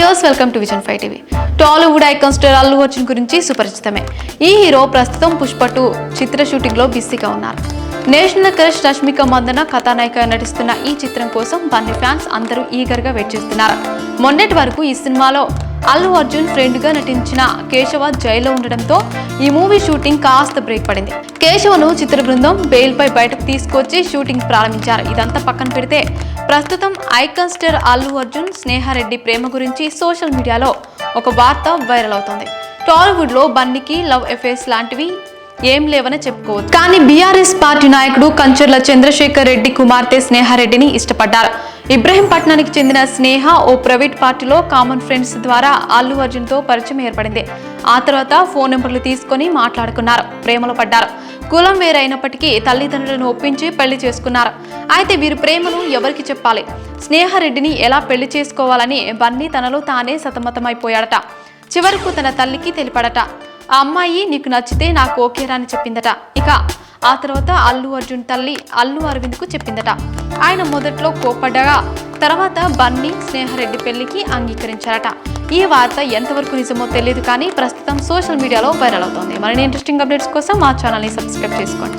Views welcome to vision five TV. Tollywood icon star Allu Arjun గురించి సుపరిచితమే. ఈ hero ప్రస్తుతం పుష్ప టూ చిత్ర షూటింగ్లో బిజీగా ఉన్నారు. నేషనల్ క్రష్ రష్మిక మందన కథానాయిక నటిస్తున్న ఈ చిత్రం కోసం బన్నీ ఫ్యాన్స్ అందరూ ఈగర్గా వెయిట్ చేస్తున్నారు. మొన్నటి వరకు ఈ సినిమాలో అల్లు అర్జున్ ఫ్రెండ్గా నటించిన కేశవ జైల్లో ఉండడంతో ఈ మూవీ షూటింగ్ కాస్త బ్రేక్ పడింది. కేశవను చిత్ర బృందం బెయిల్ పై బయటకు తీసుకొచ్చి షూటింగ్ ప్రారంభించారు. ఇదంతా పక్కన పెడితే ప్రస్తుతం ఐకాన్ స్టార్ అల్లు అర్జున్ స్నేహారెడ్డి ప్రేమ గురించి సోషల్ మీడియాలో ఒక వార్త వైరల్ అవుతోంది. టాలీవుడ్లో బన్నీకి లవ్ ఎఫేర్స్ లాంటివి ఏం లేవని చెప్పుకోవచ్చు. కానీ బీఆర్ఎస్ పార్టీ నాయకుడు కంచర్ల చంద్రశేఖర్ రెడ్డి కుమార్తె స్నేహారెడ్డిని ఇష్టపడ్డారు. ఇబ్రహీంపట్నానికి చెందిన స్నేహ ఓ ప్రైవేట్ పార్టీలో కామన్ ఫ్రెండ్స్ ద్వారా అల్లు అర్జున్తో పరిచయం ఏర్పడింది. ఆ తర్వాత ఫోన్ నెంబర్లు తీసుకొని మాట్లాడుకున్నారు. ప్రేమలో పడ్డారు. కులం వేరైనప్పటికీ తల్లిదండ్రులను ఒప్పించి పెళ్ళి చేసుకున్నారు. అయితే వీరి ప్రేమను ఎవరికి చెప్పాలి? స్నేహారెడ్డిని ఎలా పెళ్ళి చేసుకోవాలని బన్నీ తనలో తానే సతమతమైపోయాడట. చివరకు తన తల్లికి తెలిపాడట. ఆ అమ్మాయి నీకు నచ్చితే నాకు ఓకేరా అని చెప్పిందట. ఇక ఆ తర్వాత అల్లు అర్జున్ తల్లి అల్లు అరవింద్కు చెప్పిందట. ఆయన మొదట్లో కోపడ్డగా తర్వాత బన్నీ స్నేహరెడ్డి పెళ్ళికి అంగీకరించారట. ఈ వార్త ఎంతవరకు నిజమో తెలియదు కానీ ప్రస్తుతం సోషల్ మీడియాలో వైరల్ అవుతోంది. మరిన్ని ఇంట్రెస్టింగ్ అప్డేట్స్ కోసం మా ఛానల్ని సబ్స్క్రైబ్ చేసుకోండి.